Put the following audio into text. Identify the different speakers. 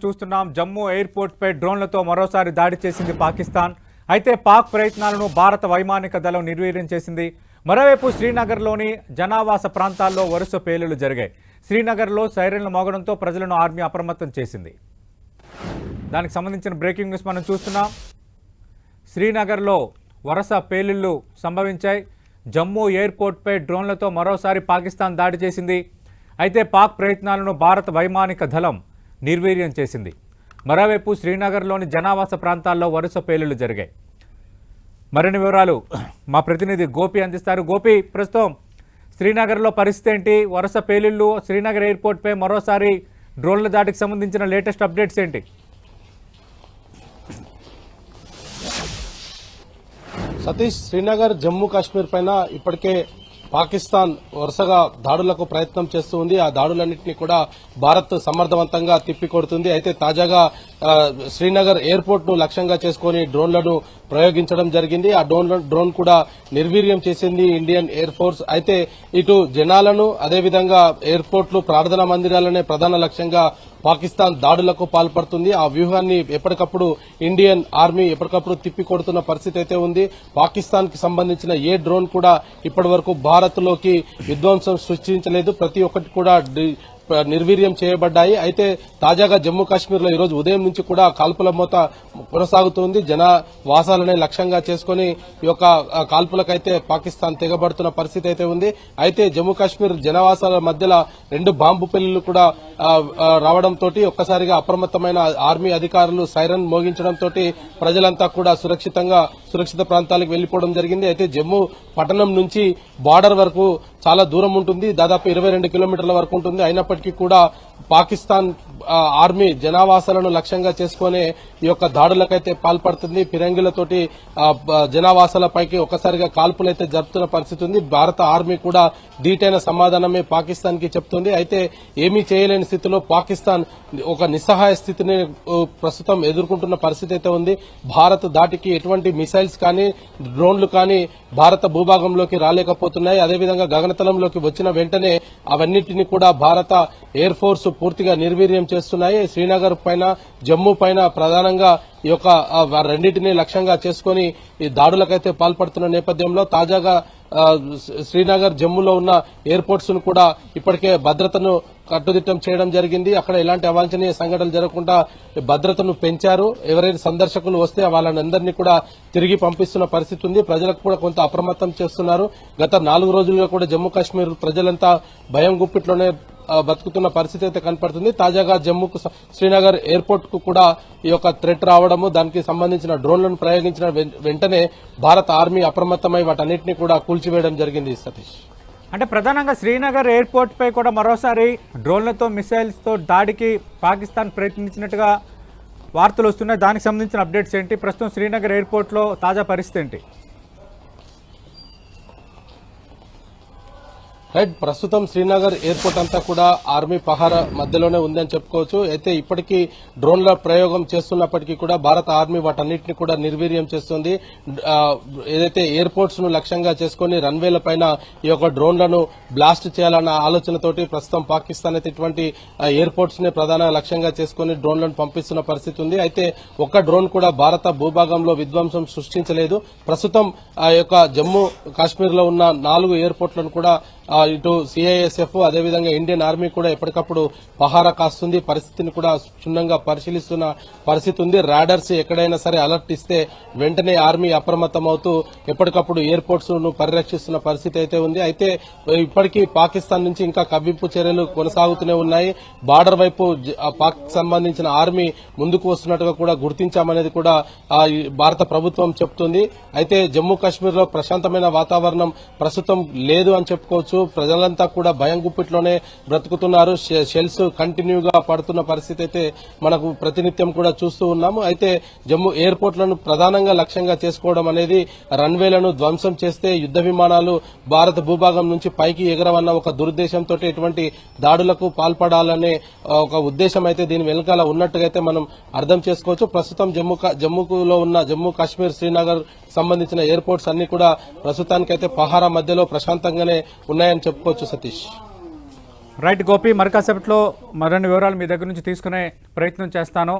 Speaker 1: చూస్తున్నాం జమ్మూ ఎయిర్పోర్ట్పై డ్రోన్లతో మరోసారి దాడి చేసింది పాకిస్తాన్. అయితే పాక్ ప్రయత్నాలను భారత వైమానిక దళం నిర్వీర్యం చేసింది. మరోవైపు శ్రీనగర్లోని జనావాస ప్రాంతాల్లో వరుస పేలులు జరిగాయి. శ్రీనగర్లో సైరన్లు మోగడంతో ప్రజలను ఆర్మీ అప్రమత్తం చేసింది. దానికి సంబంధించిన బ్రేకింగ్ న్యూస్ మనం చూస్తున్నాం. శ్రీనగర్లో వరుస పేలుళ్ళు సంభవించాయి. జమ్మూ ఎయిర్పోర్ట్పై డ్రోన్లతో మరోసారి పాకిస్తాన్ దాడి చేసింది. అయితే పాక్ ప్రయత్నాలను భారత వైమానిక దళం నిర్వీర్యం చేసింది. మరోవైపు శ్రీనగర్లోని జనావాస ప్రాంతాల్లో వరుస పేలుళ్ళు జరిగాయి. మరిన్ని వివరాలు మా ప్రతినిధి గోపి అందిస్తారు. గోపి ప్రస్తుతం శ్రీనగర్లో పరిస్థితి ఏంటి? వరుస పేలుళ్ళు శ్రీనగర్ ఎయిర్పోర్ట్పై మరోసారి డ్రోన్ల దాడికి సంబంధించిన లేటెస్ట్ అప్డేట్స్ ఏంటి?
Speaker 2: సతీష్ శ్రీనగర్ జమ్మూ కాశ్మీర్ పైన ఇప్పటికే పాకిస్తాన్ వరుసగా దాడులకు ప్రయత్నం చేస్తూ ఉంది. ఆ దాడులన్నింటినీ కూడా భారత్ సమర్థవంతంగా తిప్పికొడుతుంది. అయితే తాజాగా శ్రీనగర్ ఎయిర్పోర్ట్ను లక్ష్యంగా చేసుకుని డ్రోన్లను ప్రయోగించడం జరిగింది. ఆ డ్రోన్ డ్రోన్ కూడా నిర్వీర్యం చేసింది ఇండియన్ ఎయిర్ ఫోర్స్. అయితే ఇటు జనాలను అదేవిధంగా ఎయిర్పోర్ట్లు ప్రార్థనా మందిరాలనే ప్రధాన లక్ష్యంగా పాకిస్తాన్ దాడులకు పాల్పడుతుంది. ఆ వ్యూహాన్ని ఎప్పటికప్పుడు ఇండియన్ ఆర్మీ ఎప్పటికప్పుడు తిప్పి కొడుతున్న పరిస్థితి అయితే ఉంది. పాకిస్తాన్కి సంబంధించిన ఏ డ్రోన్ కూడా ఇప్పటి వరకు భారత్లోకి విధ్వంసం సృష్టించలేదు. ప్రతి ఒక్కటి కూడా నిర్వీర్యం చేయబడ్డాయి. అయితే తాజాగా జమ్మూ కాశ్మీర్లో ఈరోజు ఉదయం నుంచి కూడా కాల్పుల మోత కొనసాగుతోంది. జన వాసాలనే లక్ష్యంగా చేసుకుని ఈ యొక్క కాల్పులకైతే పాకిస్తాన్ తెగబడుతున్న పరిస్థితి అయితే ఉంది. అయితే జమ్మూ కాశ్మీర్ జనవాసాల మధ్యలో రెండు బాంబు పెళ్ళిలు కూడా రావడంతో ఒక్కసారిగా అప్రమత్తమైన ఆర్మీ అధికారులు సైరన్ మోగించడంతో ప్రజలంతా కూడా సురక్షితంగా సురక్షిత ప్రాంతాలకు వెళ్ళిపోవడం జరిగింది. అయితే జమ్మూ పట్టణం నుంచి బార్డర్ వరకు చాలా దూరం ఉంటుంది దాదాపు ఇరవై రెండు కిలోమీటర్ల వరకు ఉంటుంది. అయినప్పటికీ కూడా పాకిస్తాన్ ఆర్మీ జనావాసాలను లక్ష్యంగా చేసుకునే ఈ యొక్క దాడులకైతే పాల్పడుతుంది. ఫిరంగిలతోటి జనావాసాలపైకి ఒక్కసారిగా కాల్పులైతే జరుపుతున్న పరిస్థితి ఉంది. భారత ఆర్మీ కూడా ధీటైన సమాధానమే పాకిస్తాన్కి చెప్తుంది. అయితే ఏమీ చేయలేని స్థితిలో పాకిస్తాన్ ఒక నిస్సహాయ స్థితిని ప్రస్తుతం ఎదుర్కొంటున్న పరిస్థితి అయితే ఉంది. భారత్ దాటికి ఎటువంటి మిసైల్స్ కానీ డ్రోన్లు కానీ భారత భూభాగంలోకి రాలేకపోతున్నాయి. అదేవిధంగా గగనతలంలోకి వచ్చిన వెంటనే అవన్నిటిని కూడా భారత ఎయిర్ ఫోర్స్ పూర్తిగా నిర్వీర్యం చేస్తున్నాయి. శ్రీనగర్ పైన జమ్మూ పైన ప్రధానంగా ఈ యొక్క రెండింటినీ రెండింటిని లక్ష్యంగా చేసుకుని ఈ దాడులకైతే పాల్పడుతున్న నేపథ్యంలో తాజాగా శ్రీనగర్ జమ్మూలో ఉన్న ఎయిర్పోర్ట్స్ను కూడా ఇప్పటికే భద్రతను కట్టుదిట్టం చేయడం జరిగింది. అక్కడ ఎలాంటి అవాంఛనీయ సంఘటనలు జరగకుండా భద్రతను పెంచారు. ఎవరైనా సందర్శకులు వస్తే వాళ్ళందరినీ కూడా తిరిగి పంపిస్తున్న పరిస్థితి ఉంది. ప్రజలకు కూడా కొంత అప్రమత్తం చేస్తున్నారు. గత నాలుగు రోజులుగా కూడా జమ్మూ కాశ్మీర్ ప్రజలంతా భయం గుప్పిట్లోనే బతుకుతున్న పరిస్థితి అయితే కనపడుతుంది. తాజాగా జమ్మూకు శ్రీనగర్ ఎయిర్పోర్ట్కు కూడా ఈ యొక్క థ్రెట్ రావడము దానికి సంబంధించిన డ్రోన్లను ప్రయోగించిన వెంటనే భారత ఆర్మీ అప్రమత్తమై వాటన్నిటిని కూడా కూల్చివేయడం జరిగింది సతీష్.
Speaker 1: అంటే ప్రధానంగా శ్రీనగర్ ఎయిర్పోర్ట్ పై కూడా మరోసారి డ్రోన్లతో మిసైల్స్తో దాడికి పాకిస్తాన్ ప్రయత్నించినట్టుగా వార్తలు వస్తున్నాయి. దానికి సంబంధించిన అప్డేట్స్ ఏంటి? ప్రస్తుతం శ్రీనగర్ ఎయిర్పోర్ట్లో తాజా పరిస్థితి ఏంటి?
Speaker 2: రైట్ ప్రస్తుతం శ్రీనగర్ ఎయిర్పోర్ట్ అంతా కూడా ఆర్మీ పహార మధ్యలోనే ఉందని చెప్పుకోవచ్చు. అయితే ఇప్పటికీ డ్రోన్ల ప్రయోగం చేస్తున్నప్పటికీ కూడా భారత ఆర్మీ వాటన్నిటిని కూడా నిర్వీర్యం చేస్తుంది. ఏదైతే ఎయిర్పోర్ట్స్ను లక్ష్యంగా చేసుకుని రన్వేల పైన ఈ యొక్క డ్రోన్లను బ్లాస్ట్ చేయాలన్న ఆలోచనతోటి ప్రస్తుతం పాకిస్తాన్ అయితే ఇటువంటి ఎయిర్పోర్ట్స్ని ప్రధాన లక్ష్యంగా చేసుకుని డ్రోన్లను పంపిస్తున్న పరిస్థితి ఉంది. అయితే ఒక్క డ్రోన్ కూడా భారత భూభాగంలో విధ్వంసం సృష్టించలేదు. ప్రస్తుతం ఆ యొక్క జమ్మూ కాశ్మీర్లో ఉన్న నాలుగు ఎయిర్పోర్ట్లను కూడా ఇటు సిఐఎస్ఎఫ్ అదేవిధంగా ఇండియన్ ఆర్మీ కూడా ఎప్పటికప్పుడు పహారా కాస్తుంది. పరిస్థితిని కూడా క్షుణ్ణంగా పరిశీలిస్తున్న పరిస్థితి ఉంది. రాడర్స్ ఎక్కడైనా సరే అలర్ట్ ఇస్తే వెంటనే ఆర్మీ అప్రమత్తం అవుతూ ఎప్పటికప్పుడు ఎయిర్పోర్ట్స్ను పరిరక్షిస్తున్న పరిస్థితి అయితే ఉంది. అయితే ఇప్పటికీ పాకిస్తాన్ నుంచి ఇంకా కవ్వింపు చర్యలు కొనసాగుతూనే ఉన్నాయి. బార్డర్ వైపు పాక్ సంబంధించిన ఆర్మీ ముందుకు వస్తున్నట్టుగా కూడా గుర్తించామనేది కూడా భారత ప్రభుత్వం చెప్తుంది. అయితే జమ్మూ కాశ్మీర్లో ప్రశాంతమైన వాతావరణం ప్రస్తుతం లేదు అని చెప్పుకోవచ్చు. ప్రజలంతా కూడా భయం గుప్పిట్లోనే బ్రతుకుతున్నారు. షెల్స్ కంటిన్యూగా పడుతున్న పరిస్థితి అయితే మనకు ప్రతినిత్యం కూడా చూస్తూ ఉన్నాము. అయితే జమ్మూ ఎయిర్పోర్ట్లను ప్రధానంగా లక్ష్యంగా చేసుకోవడం అనేది రన్వేలను ధ్వంసం చేస్తే యుద్ద విమానాలు భారత భూభాగం నుంచి పైకి ఎగరవన్న ఒక దురుద్దేశంతో ఇటువంటి దాడులకు పాల్పడాలనే ఒక ఉద్దేశం అయితే దీని వెనకాల ఉన్నట్టుగా అయితే మనం అర్థం చేసుకోవచ్చు. ప్రస్తుతం జమ్మూ జమ్మూలో ఉన్న జమ్మూ కాశ్మీర్ శ్రీనగర్ సంబంధించిన ఎయిర్పోర్ట్స్ అన్ని కూడా ప్రస్తుతానికైతే పహారా మధ్యలో ప్రశాంతంగానే ఉన్నాయని చెప్పుకోవచ్చు సతీష్.
Speaker 1: రైట్ గోపి మరి కాసేపట్లో మరిన్ని వివరాలు మీ దగ్గర నుంచి తీసుకునే ప్రయత్నం చేస్తాను.